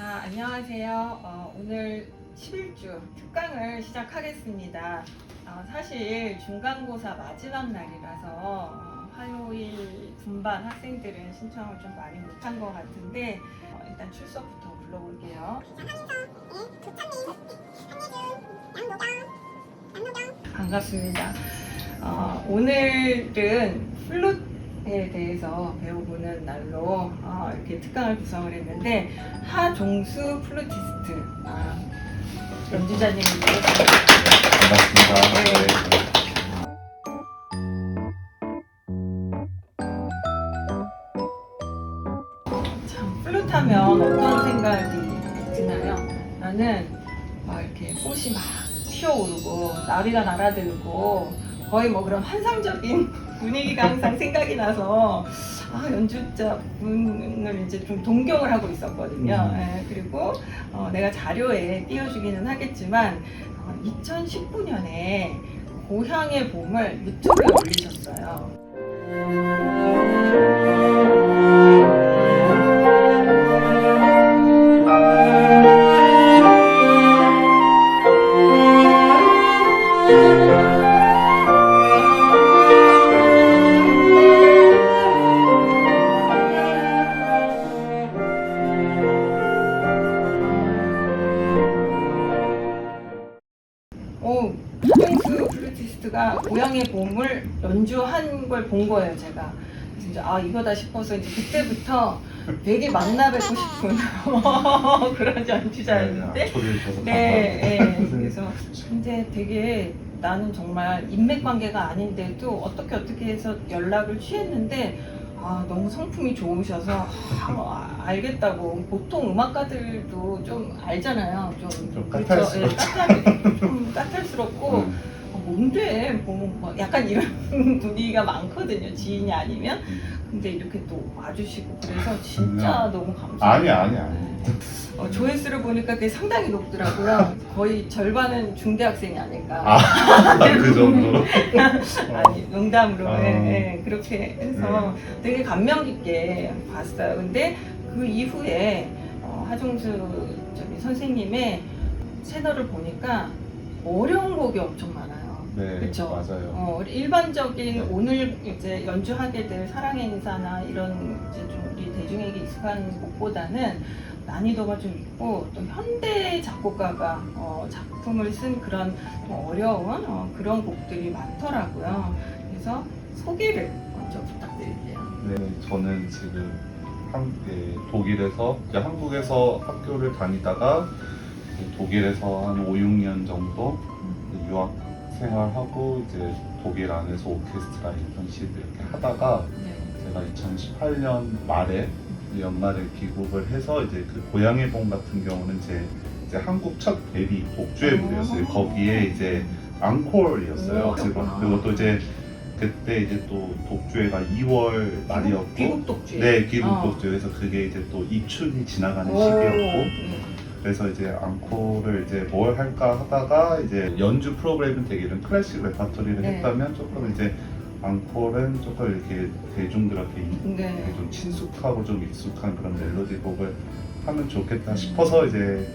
자, 안녕하세요. 어, 오늘 11주 특강을 시작하겠습니다. 어, 사실 중간고사 마지막 날이라서 어, 화요일 분반 학생들은 신청을 좀 많이 못한 것 같은데 어, 일단 출석부터 불러볼게요. 반갑습니다. 어, 오늘은 플룻 에 대해서 배워보는 날로 어, 이렇게 특강을 구성을 했는데 하종수 플루티스트 아, 모셨습니다. 반갑습니다. 네. 참 플룻하면 어떤 생각이 드나요? 나는 막 이렇게 꽃이 막 피어오르고 나비가 날아들고 거의 뭐 그런 환상적인 분위기가 항상 생각이 나서 아 연주자 분을 이제 좀 동경을 하고 있었거든요. 음. 예, 그리고 어, 내가 자료에 띄워주기는 하겠지만 2019년에 고향의 봄을 유튜브에 올리셨어요. 본 거예요, 제가. 그래서 이제 아 이거다 싶어서 이제 그때부터 되게 만나 뵙고 싶은 그런 연주자였는데 초대해 주셔서 네, 감사합니다. 네. 그래서 근데 되게 나는 정말 인맥 관계가 아닌데도 어떻게 어떻게 해서 연락을 취했는데 아 너무 성품이 좋으셔서 아, 뭐, 알겠다고 보통 음악가들도 좀 알잖아요 좀, 좀 그렇죠. 까탈스러워. 예, 까탈, 좀 까탈스럽고 음. 아, 뭔데 뭐, 뭐 약간 이런 분위기가 많거든요 지인이 아니면 근데 이렇게 또 와주시고 그래서 진짜 너무 감사해요 아니 아니 아니. 어, 조회수를 보니까 그게 상당히 높더라고요. 거의 절반은 중대학생이 아닐까. 아그 정도로. 아니 농담으로 아. 예, 예, 그렇게 해서 되게 감명 깊게 봤어요. 근데 그 이후에 어, 하종수 저기 선생님의 채널을 보니까 어려운 곡이 엄청 많아요. 네 그쵸? 맞아요. 어, 일반적인 네. 오늘 이제 연주하게 될 사랑의 인사나 이런 이제 좀 우리 대중에게 익숙한 곡보다는 난이도가 좀 있고 또 현대 작곡가가 어, 작품을 쓴 그런 좀 어려운 어, 그런 곡들이 많더라고요. 그래서 소개를 먼저 부탁드릴게요. 네 저는 지금 한, 예, 독일에서 한국에서 학교를 다니다가 독일에서 한 5, 6년 정도 유학 생활하고 이제 독일 안에서 오케스트라 인턴십 이렇게 하다가 네. 제가 2018년 말에 연말에 귀국을 해서 이제 그 고향의 봄 같은 경우는 제 이제 한국 첫 데뷔 독주의 무대였어요. 오. 거기에 이제 앙콜이었어요. 그리고 또 이제 그때 이제 또 독주회가 2월 말이었고 귀국 독주. 네 귀국 어. 독주에서 그게 이제 또 입춘이 지나가는 오, 시기였고 네. 그래서 이제 앙코를 이제 뭘 할까 하다가 이제 연주 프로그램은 되게 이런 클래식 레파토리를 네. 했다면 조금 이제 앙콜은 조금 이렇게 대중들한테 이- 네. 좀 친숙하고 좀 익숙한 그런 멜로디 곡을 하면 좋겠다 싶어서 이제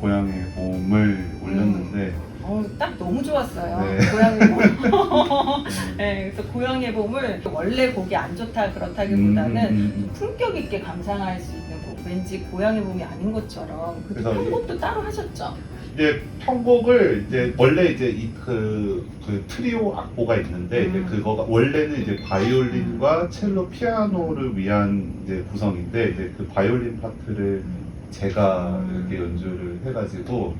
고향의 봄을 올렸는데 어, 딱 너무 좋았어요. 네. 고향의 봄. 음, 네, 그래서 고향의 봄을 원래 곡이 안 좋다 그렇다기보다는 음, 음, 품격 있게 감상할 수. 왠지 고향의 봄이 아닌 것처럼. 그 그래서 편곡도 따로 하셨죠? 이제 편곡을 이제 원래 이제 이그 그 트리오 악보가 있는데 이제 음. 그거가 원래는 이제 바이올린과 첼로, 피아노를 위한 이제 구성인데 이제 그 바이올린 파트를 제가 음. 이렇게 연주를 해가지고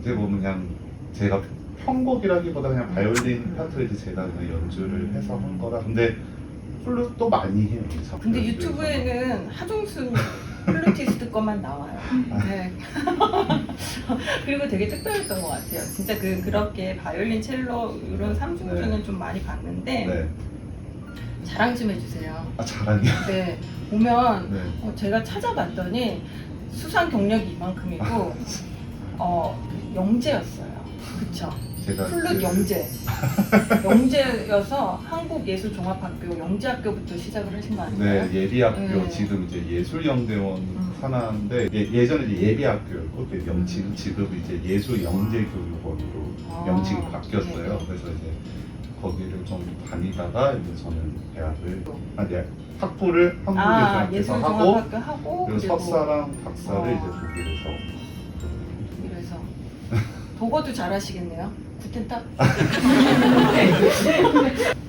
이제 보면 그냥 제가 편곡이라기보다 그냥 바이올린 파트를 이제 제가 그냥 연주를 해서 한 거라 근데 플룻도 많이 해요. 저 근데 연주에서. 유튜브에는 하종순 플루티스트 것만 나와요. 네. 그리고 되게 특별했던 것 같아요. 진짜 그 그렇게 바이올린, 첼로 이런 삼중주는 좀 많이 봤는데 네. 자랑 좀 해주세요. 아 자랑이요. 네. 보면 네. 어, 제가 찾아봤더니 수상 경력이 이만큼이고 어 영재였어요. 그쵸? 제가 플룻 그- 영재. 영재여서 한국예술종합학교 영재학교부터 시작을 하신 거 아닌가요? 네, 예비학교 네. 지금 이제 예술영대원 음. 산하인데 예, 전에 이제 예비학교였고 그 영칭 지금 이제 예술영재교육원으로 아, 명칭이 바뀌었어요. 네. 그래서 이제 거기를 좀 다니다가 이제 저는 대학을 아, 네, 학부를 아, 한국예술학교에서 하고 예술종합학교 하고 그리고 석사랑 박사를 어. 이제 독일에서 독어도 잘하시겠네요. 구텐탁.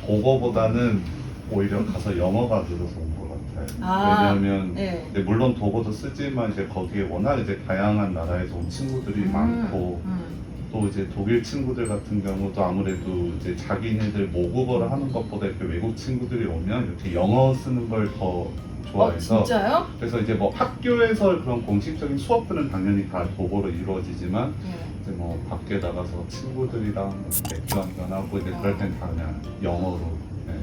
독어보다는 오히려 가서 영어가 늘어서 온 것 같아요. 아, 왜냐하면 네. 네, 물론 독어도 쓰지만 이제 거기에 워낙 이제 다양한 나라에서 온 친구들이 음, 많고 음. 또 이제 독일 친구들 같은 경우도 아무래도 이제 자기네들 모국어를 하는 것보다 이렇게 외국 친구들이 오면 이렇게 영어 쓰는 걸더 어, 좋아해서 진짜요? 그래서 이제 뭐 학교에서 그런 공식적인 수업들은 당연히 다 독어로 이루어지지만 네. 이제 뭐 밖에 나가서 친구들이랑 맥주 한잔 하고 이제 그럴 땐 다 그냥 영어로 네.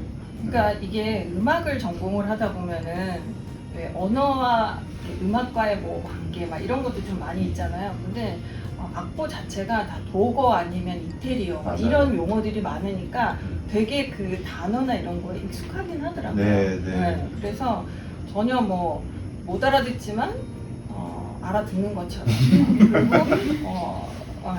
그러니까 이게 음악을 전공을 하다 보면은 왜 언어와 음악과의 뭐 관계 막 이런 것도 좀 많이 있잖아요. 근데 어, 악보 자체가 다 독어 아니면 이태리어 막 맞아요. 이런 용어들이 많으니까 음. 되게 그 단어나 이런 거에 익숙하긴 하더라고요. 네, 네. 그래서 전혀 뭐 못 알아듣지만 어, 알아듣는 것처럼 그리고 어, 어,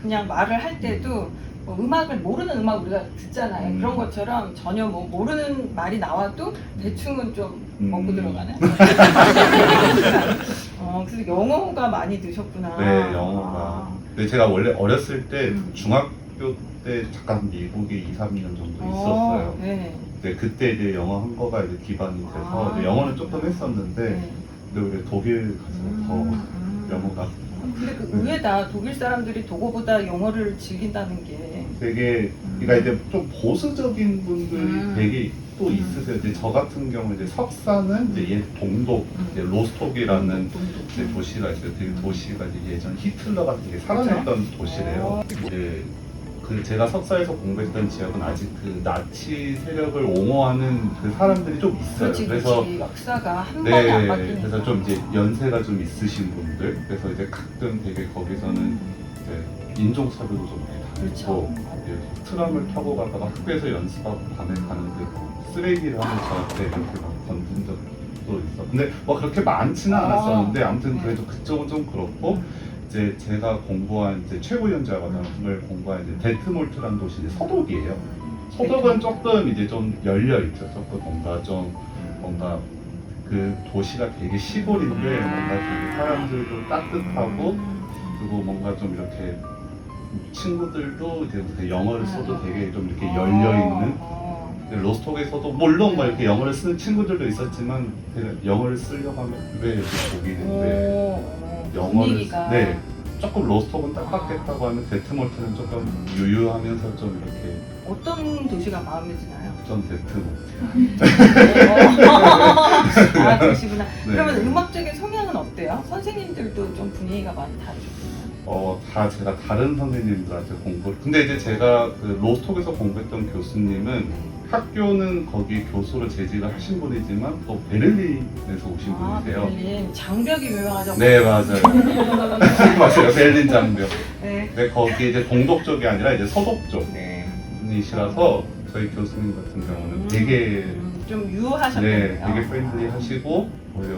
그냥 말을 할 때도 뭐 음악을 모르는 음악 우리가 듣잖아요. 음. 그런 것처럼 전혀 뭐 모르는 말이 나와도 대충은 좀 음. 먹고 들어가는. 어, 그래서 영어가 많이 드셨구나. 네, 영어가. 근데 제가 원래 어렸을 때 음. 중학교 때 잠깐 미국에 2, 3년 정도 어, 있었어요. 네. 근데 그때 이제 영어 한 거가 이제 기반이 돼서 아. 이제 영어는 조금 했었는데 네. 근데 우리 독일 가서 음. 더 영어가 근데 그 의외다. 독일 사람들이 독어보다 영어를 즐긴다는 게. 되게 그러니까 이제 좀 보수적인 분들이 음. 되게 또 음. 있으세요. 이제 저 같은 경우 이제 석사는 이제 옛 동독 음. 이제 로스톡이라는 음. 이제 도시가 있어요. 되게 도시가 이제 예전 히틀러가 되게 살아냈던 도시래요. 어. 이제 그 제가 석사에서 공부했던 지역은 아직 그 나치 세력을 옹호하는 그 사람들이 좀 있어요. 그렇지, 그래서 그렇지. 역사가 한 번에 안 네, 바뀌니까. 그래서 좀 이제 연세가 좀 있으신 분들, 그래서 이제 가끔 되게 거기서는 이제 인종차별도 좀 많이 그렇죠. 당했고, 이제 트람을 타고 가다가 학교에서 연습하고 밤에 가는데 뭐 쓰레기를 하면 저한테 이렇게 막 던진 적도 있어. 근데 뭐 그렇게 많지는 아, 않았었는데 아무튼 네. 그래도 그쪽은 좀 그렇고 이제 제가 공부한 이제 최고 연주자 과정을 공부한 이제 데트몰트라는 도시 이제 서독이에요. 서독은 조금 이제 좀 열려 있죠. 조금 뭔가 좀 뭔가 그 도시가 되게 시골인데 뭔가 되게 사람들도 따뜻하고 그리고 뭔가 좀 이렇게 친구들도 이제 되게 영어를 써도 되게 좀 이렇게 열려 있는 어, 근데 로스톡에서도 물론 뭐 이렇게 영어를 쓰는 친구들도 있었지만 되게 영어를 쓰려고 하면 왜 이렇게 어, 어, 영어를 분위기가. 네 조금 로스톡은 딱딱했다고 하면 데트몰트는 조금 유유하면서 좀 이렇게 어떤 도시가 마음에 드나요? 전 데트몰트 아 그러시구나. 네. 그러면 음악적인 성향은 어때요? 선생님들도 좀 분위기가 많이 다르셨구나. 어, 다 제가 다른 선생님들한테 공부를. 근데 이제 제가 그 로스톡에서 공부했던 교수님은 학교는 거기 교수로 재직을 하신 분이지만 또 베를린에서 오신 아 분이세요. 베를린 장벽이 유명하죠. 네, 맞아요. 맞아요. 베를린 장벽. 네. 근데 거기 이제 동독 쪽이 아니라 이제 서독 네. 쪽이시라서 저희 교수님 같은 경우는 음, 되게 음, 좀 네, 유하셨겠네요. 되게 프렌들리 하시고 오히려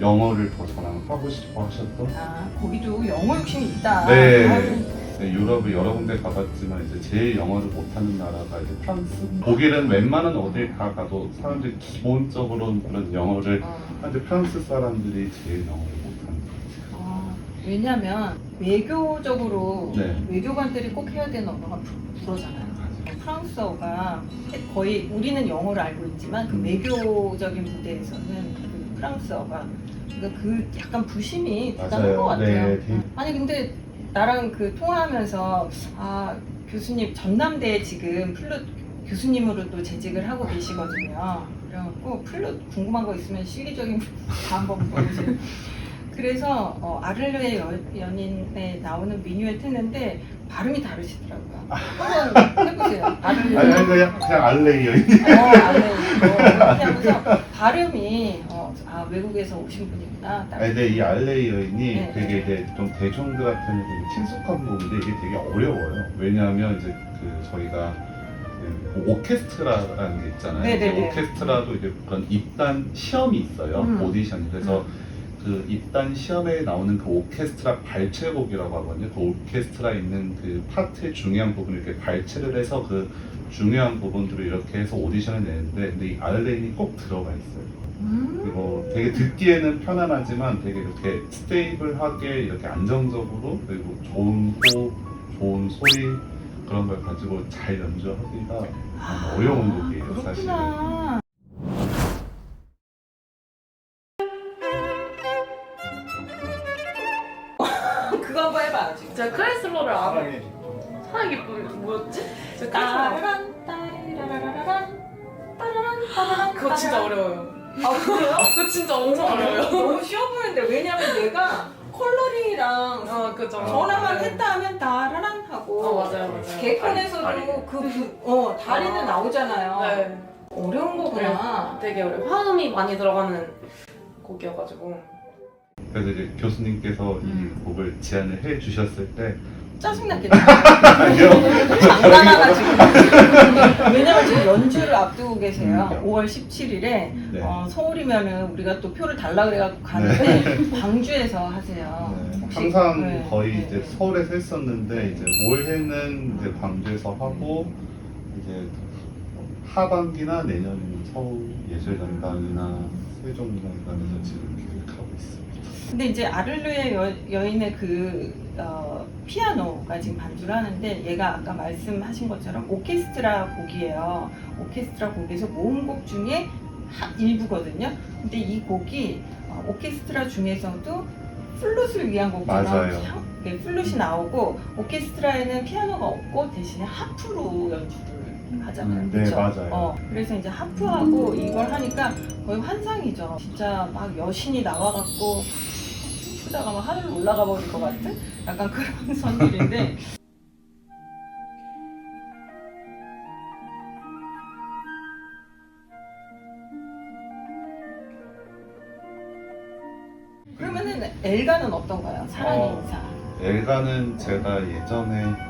영어를 더 저랑 하고 싶어 하셨던 아 거기도 영어 욕심이 있다. 네. 아유, 네, 유럽을 여러 군데 가봤지만 이제 제일 영어를 못하는 나라가 이제 프랑스. 독일은 웬만한 어딜 다 가도 사람들이 기본적으로 그런 영어를 어. 하는데 프랑스 사람들이 제일 영어를 못하는 어, 왜냐면 외교적으로 네. 외교관들이 꼭 해야 되는 언어가 불- 불어잖아요. 프랑스어가 거의 우리는 영어를 알고 있지만 그 음. 외교적인 무대에서는 그 프랑스어가 그러니까 그 약간 부심이 대단한 맞아요. 것 같아요. 네, 되게- 아니 근데 나랑 그 통화하면서 아 교수님 전남대에 지금 플룻 교수님으로 또 재직을 하고 계시거든요. 그래갖고 플룻 궁금한 거 있으면 실리적인 다 한번 물어보세요. 그래서 어, 아를레 여- 연인에 나오는 미뉴엣 했는데 발음이 다르시더라고요. 한번 해보세요. 아를레. 아니, 아니 그냥, 그냥 알레이요. 어, 아네. 어, 이렇게 하면서 발음이 아 외국에서 오신 분이구나. 딱. 아니, 근데 이 알레이 여인이 네. 되게 이제 좀 대중들한테는 되게 친숙한 곡인데 이게 되게 어려워요. 왜냐하면 이제 그 저희가 그 오케스트라라는 게 있잖아요. 네네네. 오케스트라도 이제 그런 입단 시험이 있어요. 음. 오디션. 그래서 그 입단 시험에 나오는 그 오케스트라 발췌곡이라고 하거든요. 그 오케스트라에 있는 그 파트의 중요한 부분을 이렇게 발췌를 해서 그 중요한 부분들을 이렇게 해서 오디션을 내는데 근데 이 알레인이 꼭 들어가 있어요. 음. 그리고 되게 듣기에는 편안하지만 되게 이렇게 스테이블하게 이렇게 안정적으로 그리고 좋은 호흡, 좋은 소리 그런 걸 가지고 잘 연주하기가 아, 어려운 곡이에요, 사실. 그렇구나. 그거 한번 해봐요 지금. 제가 크레슬러를 안 해. 사랑이 뭐, 뭐였지? 제가 크레슬러 따라라라란 따라란 따라란 그거 진짜 어려워요. 아 그래요? 그거 진짜 엄청 어려워요. 너무 쉬워 보이는데 왜냐면 얘가 컬러링이랑 어, 그죠. 전화만 네. 했다 하면 따라란 하고 어, 맞아요, 맞아요. 개콘에서도 다리. 그, 그, 어, 다리는 아. 나오잖아요. 네. 어려운 거구나. 되게 어려워. 화음이 많이 들어가는 곡이어가지고. 그래서 이제 교수님께서 음. 이 곡을 제안을 해 주셨을 때 짜증났겠다. 장난하나 지금. 왜냐면 지금 연주를 앞두고 계세요. 음. 5월 17일에 네. 어, 서울이면은 우리가 또 표를 달라 그래갖고 가는데 광주에서 하세요. 네, 혹시- 항상 네, 거의 네, 이제 네. 서울에서 했었는데 이제 올해는 이제 광주에서 하고 이제 하반기나 내년에는 서울 예술전당이나 세종문화회관에서 지금 계획하고 있습니다. 근데 이제 아를루의 여, 여인의 그 어, 피아노가 지금 반주를 하는데 얘가 아까 말씀하신 것처럼 오케스트라 곡이에요. 오케스트라 곡에서 모음곡 중에 하- 일부거든요. 근데 이 곡이 어, 오케스트라 중에서도 플룻을 위한 곡처럼 네, 플룻이 나오고 오케스트라에는 피아노가 없고 대신에 하프로 연주를 하잖아요. 음, 네? 맞아요. 어, 그래서 이제 하프하고 이걸 하니까 거의 환상이죠. 진짜 막 여신이 나와갖고 춤추다가 막 하늘로 올라가 버릴 것 같은 약간 그런 선율인데 그러면은 엘가는 어떤가요? 사랑의 어. 인사. 엘가는 제가 예전에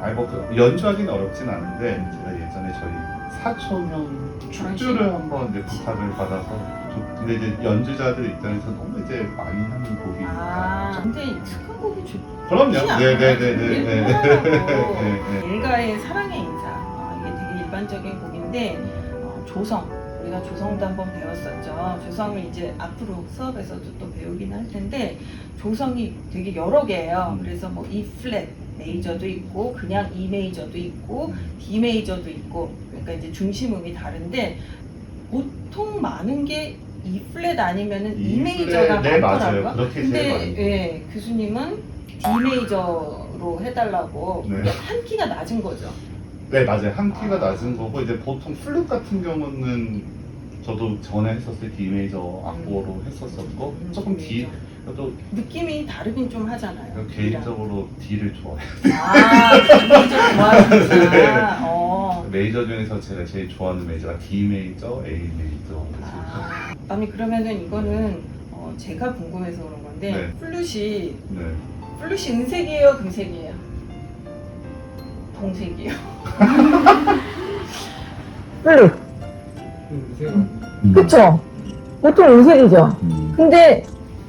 아니 뭐 그 연주하기는 어렵진 않은데 제가 예전에 저희 사촌형 축주를 한번 이제 부탁을 받아서 좀- 근데 이제 연주자들 입장에서 너무 이제 많이 하는 곡이니까 아, 근데 익숙한 곡이 좋 그럼요. 좋진 않아요. 네네네네. 되게 편안하고 네, 네. 엘가의 사랑의 인사. 아, 이게 되게 일반적인 곡인데 어, 조성. 우리가 조성도 한번 배웠었죠. 조성을 이제 앞으로 수업에서도 또 배우긴 할 텐데 조성이 되게 여러 개예요. 음. 그래서 뭐 E 플랫 메이저도 있고 그냥 E 메이저도 있고 D 메이저도 있고 그러니까 이제 중심음이 다른데 보통 많은 게 E 플랫 아니면은 E 메이저가 네 많더라고요. 맞아요. 그렇게 제일 근데 많이. 예, 교수님은 D 메이저로 해달라고 네. 한 키가 낮은 거죠. 네 맞아요. 한 키가 아. 낮은 거고 이제 보통 플룻 같은 경우는 저도 전에 했었을 때 D 메이저 악보로 했었었고 음, 조금 D 또 느낌이 다르긴 좀 하잖아요. 개인적으로 D를 좋아해요. 아, D 메이저 네. 좋아하는구나. 어. 메이저 중에서 제가 제일 좋아하는 메이저가 D 메이저, A 메이저. 아, 아니 그러면은 이거는 어, 제가 궁금해서 그런 건데 네. 플룻이 네. 플룻이 은색이에요, 금색이에요? 동색이에요. 플룻. 그쵸? 보통 은색이죠. 근데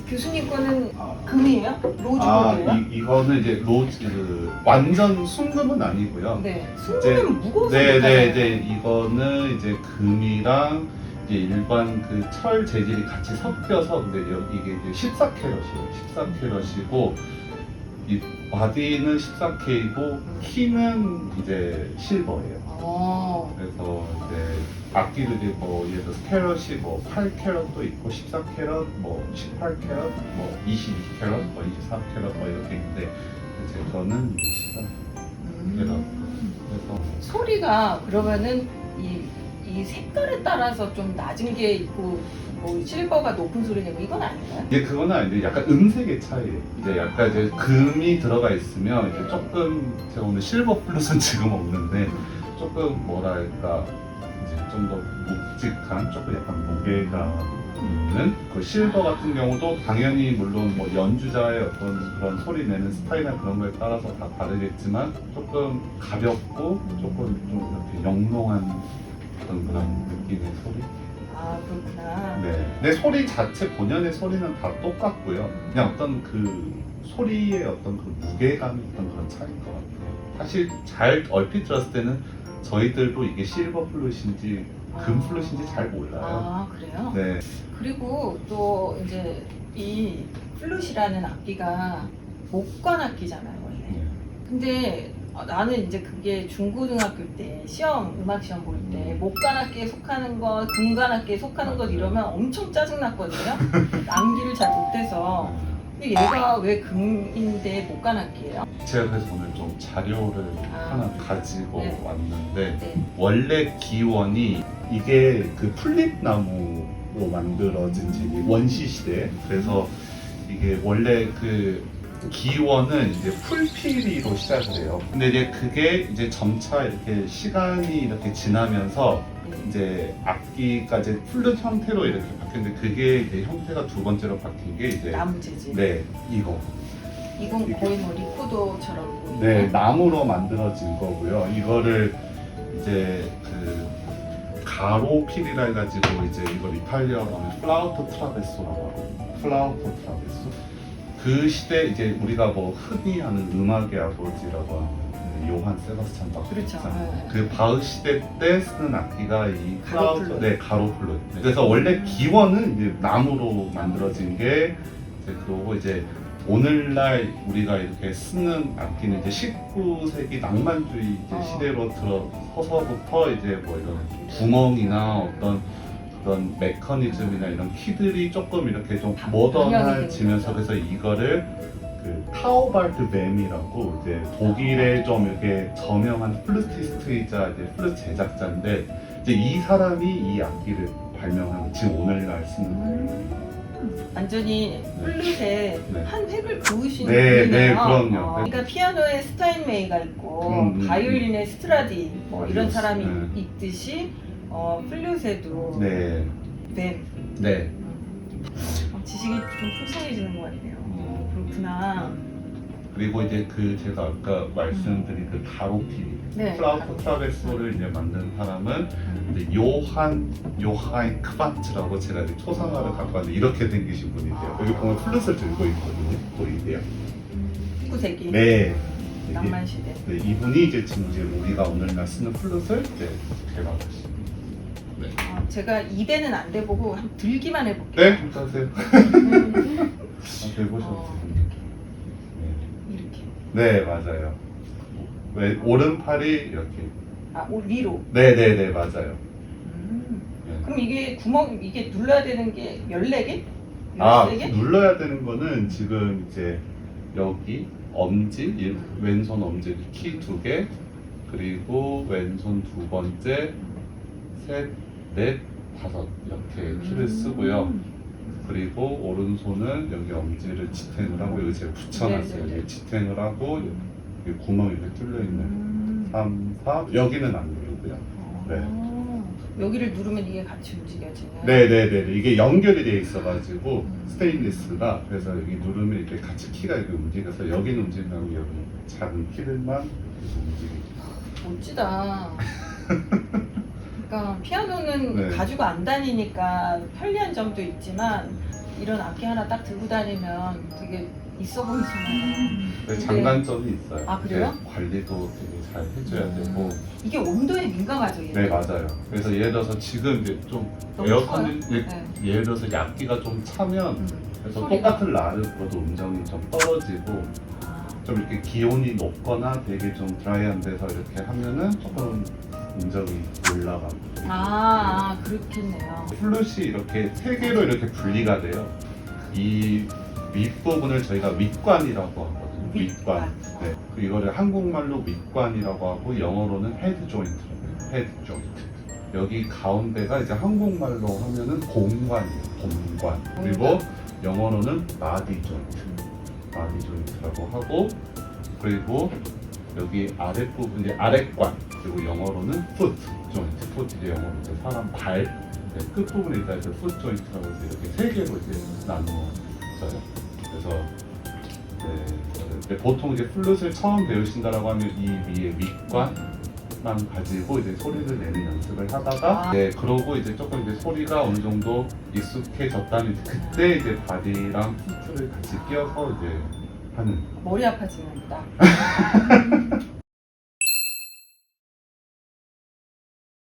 교수님 거는 금이에요? 로즈골이에요? 아 이, 이거는 이제 로즈 그 완전 순금은 아니고요. 네. 순금은 무거워서 네, 네. 네. 이거는 이제 금이랑 이제 일반 그 철 재질이 같이 섞여서 근데 여- 이게 이제 14캐럿이에요. 14캐럿이고 이 바디는 14K고 키는 이제 실버예요. 어. 그래서 이제 악기들이 뭐 예를 들어서 캐럿이 뭐 8캐럿도 있고 14캐럿, 뭐 18캐럿, 뭐 22캐럿, 뭐 24캐럿 뭐 이렇게 있는데 제 저는 14캐럿. 음. 그래서 소리가 그러면은 이, 이 색깔에 따라서 좀 낮은 게 있고 뭐 실버가 높은 소리 내고 이건 아닌가요? 이게 그건 아닌데 약간 음색의 차이예요. 이제 약간 이제 금이 들어가 있으면 이제 조금 제가 오늘 실버 플룻은 지금 없는데 조금 뭐랄까 이제 좀 더 묵직한 조금 약간 무게가 있는 그 실버 같은 경우도 당연히 물론 뭐 연주자의 어떤 그런 소리 내는 스타일이나 그런 거에 따라서 다 다르겠지만 조금 가볍고 조금 좀 이렇게 영롱한 어떤 그런 느낌의 소리. 아 그렇구나. 네. 내 소리 자체 본연의 소리는 다 똑같고요. 그냥 어떤 그 소리의 어떤 그 무게감이 어떤 그런 차이인 것 같아요. 사실 잘 얼핏 들었을 때는 저희들도 이게 실버 플룻인지 금 플룻인지 잘 몰라요. 아 그래요? 네. 그리고 또 이제 이 플룻이라는 악기가 목관 악기잖아요 원래. 네. 근데 어, 나는 이제 그게 중고등학교 때 시험 음악 시험 볼 때 목관 악기에 속하는 것, 금관 악기에 속하는 것 이러면 엄청 짜증 났거든요. 암기를 잘 못해서. 근데 얘가 왜 금인데 목관 악기예요? 제가 그래서 오늘 좀 자료를 아. 하나 가지고 네. 왔는데 네. 원래 기원이 이게 그 풀잎나무로 만들어진 제기 원시 시대 그래서 이게 원래 그 기원은 이제 풀피리로 시작을 해요. 근데 이제 그게 이제 점차 이렇게 시간이 이렇게 지나면서 네. 이제 악기가 이제 플룻 형태로 이렇게 바뀌었는데 그게 이제 형태가 두 번째로 바뀐 게 이제 나무 재질. 네 이거 이건 거의 뭐 리코더처럼 보이네. 네, 나무로 만들어진 거고요. 이거를 이제 그 가로 필이라 해가지고 이제 이걸 이탈리아로 하면 플라우토 트라베소라고 하고 플라우토 트라베소. 그 시대 이제 우리가 뭐 흔히 아는 음악의 아버지라고 하는 그 요한 세바스찬 바흐 그렇죠. 네. 그 바흐 시대 때 쓰는 악기가 이 가로 플라우토, 플룻. 네 가로 플룻. 그래서 원래 기원은 이제 나무로 만들어진 게 이제 그러고 이제 오늘날 우리가 이렇게 쓰는 악기는 이제 19세기 낭만주의 이제 어. 시대로 들어서서부터 이제 뭐 이런 구멍이나 어떤 그런 메커니즘이나 이런 키들이 조금 이렇게 좀다 모던해지면서 그래서 이거를 그 타오발트 뱀이라고 이제 독일의 좀 이렇게 저명한 플루티스트이자 이제 플루트 제작자인데 이제 이 사람이 이 악기를 발명한 지금 오늘날 쓰는 음. 완전히 플룻에 네. 한 획을 그으신 네, 분이네요. 네, 그럼요. 어, 네. 그러니까 피아노에 스타인메이가 있고 음, 음, 바이올린에 스트라디 뭐 이런 바이오스, 사람이 네. 있듯이 어, 플룻에도 네, 뱀 네. 어, 지식이 좀 풍성해지는 것 같네요. 음. 그렇구나. 그리고 이제 그 제가 아까 말씀드린 그 가로필 네. 플라우토 트라베소를 이제 만든 사람은 음. 이제 요한 요하인 크바츠라고 제가 이제 초상화를 갖고 왔는데 이렇게 생기신 분이세요. 여기 보면 플룻을 들고 있거든요. 보이세요? 19세기 네. 낭만 시대. 네, 이분이 이제 지금 이제 우리가 오늘날 쓰는 플룻을 이제 개발하신. 네. 어, 제가 입에는 안 대보고 한번 들기만 해볼게요. 네, 한번 하세요. 음, 아, 해보셨어요. 어, 네. 네, 맞아요. 왜 오른팔이 이렇게. 아, 오, 위로. 네, 네, 네, 맞아요. 음. 네. 그럼 이게 구멍 이게 눌러야 되는 게 14개? 아 14개? 눌러야 되는 거는 지금 이제 여기 엄지 이- 왼손 엄지 키 두 개 그리고 왼손 두 번째 셋 넷 다섯 이렇게 키를 쓰고요 그리고 오른손은 여기 엄지를 지탱을 하고 여기 제가 붙여놨어요 네, 네, 네. 여기 지탱을 하고 여기 구멍이 이렇게 뚫려 있는 음. 3, 4 여기는 안 누르고요 네. 아, 여기를 누르면 이게 같이 움직여지네. 네네네 이게 연결이 돼 있어가지고 스테인리스가 그래서 여기 누르면 이렇게 같이 키가 이렇게 움직여서 여기는 움직이고 여기 작은 키들만 계속 움직이고 멋지다. 그러니까 피아노는 네. 가지고 안 다니니까 편리한 점도 있지만 이런 악기 하나 딱 들고 다니면 되게 있어 보이잖아요. 근데 장단점이 있어요 아, 그래요? 네, 관리도 되게 잘 해줘야 되고 이게 온도에 민감하죠. 얘는. 네 맞아요 그래서 예를 들어서 지금 이제 좀 너무? 예- 네. 예를 들어서 이제 악기가 좀 차면 음. 그래서 소리가? 똑같은 라르고도 음정이 좀 떨어지고 아, 좀 이렇게 기온이 높거나 되게 좀 드라이한 데서 이렇게 하면은 조금 음정이 올라가고 아, 아, 그렇겠네요. 플룻이 이렇게 세 개로 이렇게 분리가 돼요. 이 윗부분을 저희가 윗관이라고 하거든요. 윗관. 네. 그 이거를 한국말로 윗관이라고 하고 영어로는 헤드 조인트라고 해요. 헤드 조인트. 여기 가운데가 이제 한국말로 하면은 본관이에요. 본관. 그리고 영어로는 바디 조인트. 바디 조인트라고 하고 그리고 여기 아랫부분 이제 아랫관 그리고 영어로는 foot 조인트. foot 이제 영어로 이제 사람 발 네, 끝 부분에 있다 이제 풋 조인트라고 해서 이렇게 세 개로 이제 나누어져요. 그래서 네, 보통 이제 플룻을 처음 배우신다라고 하면 이 위에 윗관 만 가지고 이제 소리를 내는 연습을 하다가 아. 네, 그러고 이제 조금 이제 소리가 어느 정도 익숙해졌다면 그때 이제 바디랑 푸트를 같이 끼워서 이제 하는 머리 아파지는구나.